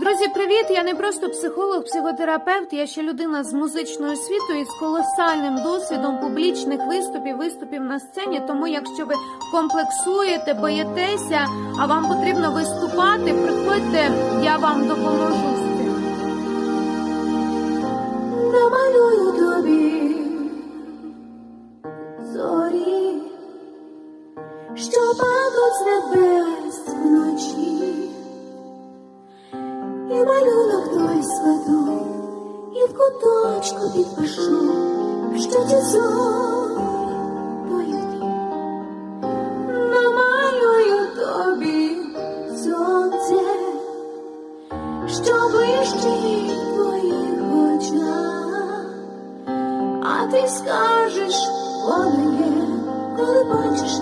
Друзі, привіт! Я не просто психолог, психотерапевт, я ще людина з музичною освітою і з колосальним досвідом публічних виступів, виступів на сцені. Тому, якщо ви комплексуєте, боїтеся, а вам потрібно виступати, приходьте, я вам допоможу з цим. намалюю тобі зорі, що падуть з небес і малюнок той складу, і в куточку підпишу, що ті зорі. Намалюю тобі сонце, що блищить в твоїх очах, а ти скажеш, воно є, коли бачиш